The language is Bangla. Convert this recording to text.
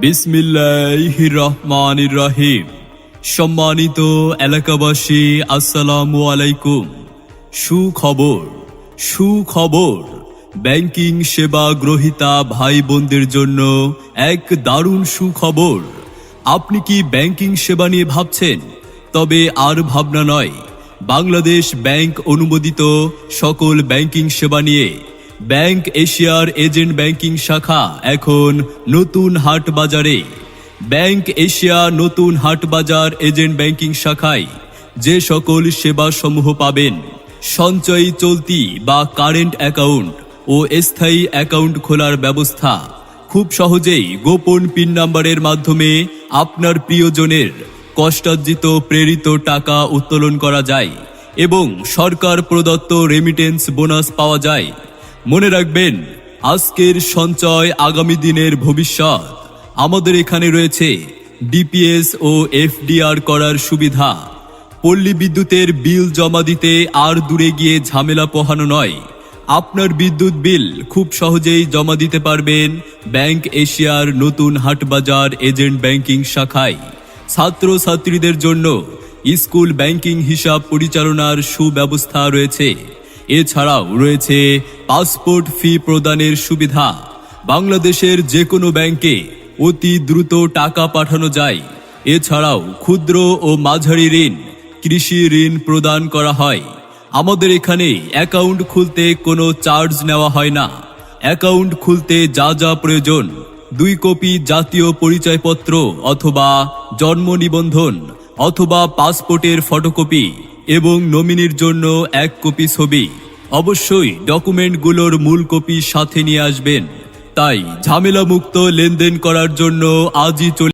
বিসমিল্লাহ রহমান রাহিম সম্মানিত এলাকাবাসী, আসসালামু আলাইকুম। সুখবর সুখবর। ব্যাংকিং সেবা গ্রহীতা ভাই বোনদের জন্য এক দারুণ সুখবর। আপনি কি ব্যাংকিং সেবা নিয়ে ভাবছেন? তবে আর ভাবনা নয়। বাংলাদেশ ব্যাংক অনুমোদিত সকল ব্যাংকিং সেবা নিয়ে ব্যাংক এশিয়ার এজেন্ট ব্যাংকিং শাখা এখন নতুন হাট বাজারে ব্যাংক এশিয়া নতুন হাট বাজার এজেন্ট ব্যাংকিং শাখায় যে সকল সেবা সমূহ পাবেন, সঞ্চয়ী চলতি বা কারেন্ট অ্যাকাউন্ট ও স্থায়ী অ্যাকাউন্ট খোলার ব্যবস্থা খুব সহজেই গোপন পিন নাম্বারের মাধ্যমে আপনার প্রিয়জনের কষ্টার্জিত প্রেরিত টাকা উত্তোলন করা যায় এবং সরকার প্রদত্ত রেমিটেন্স বোনাস পাওয়া যায়। মনে রাখবেন, আজকের সঞ্চয় আগামী দিনের ভবিষ্যৎ। আমাদের এখানে রয়েছে ডিপিএস ও এফডিআর করার সুবিধা। পল্লী বিদ্যুতের বিল জমা দিতে আর দূরে গিয়ে ঝামেলা পোহানো নয়। আপনার বিদ্যুৎ বিল খুব সহজেই জমা দিতে পারবেন ব্যাংক এশিয়ার নতুন হাটবাজার এজেন্ট ব্যাংকিং শাখায়। ছাত্র ছাত্রীদের জন্য স্কুল ব্যাংকিং হিসাব পরিচালনার সুব্যবস্থা রয়েছে। এছাড়াও রয়েছে পাসপোর্ট ফি প্রদানের সুবিধা। বাংলাদেশের যে কোনো ব্যাংকে অতি দ্রুত টাকা পাঠানো যায়। এছাড়াও ক্ষুদ্র ও মাঝারি ঋণ, কৃষি ঋণ প্রদান করা হয়। আমাদের এখানে অ্যাকাউন্ট খুলতে কোনো চার্জ নেওয়া হয় না। অ্যাকাউন্ট খুলতে যা যা প্রয়োজন, দুই কপি জাতীয় পরিচয়পত্র অথবা জন্ম নিবন্ধন অথবা পাসপোর্টের ফটোকপি এবং নমিনির জন্য এক কপি ছবি। অবশ্যই ডকুমেন্টগুলোর মূল কপি সাথে নিয়ে আসবেন। তাই ঝামেলামুক্ত লেনদেন করার জন্য আজই চলে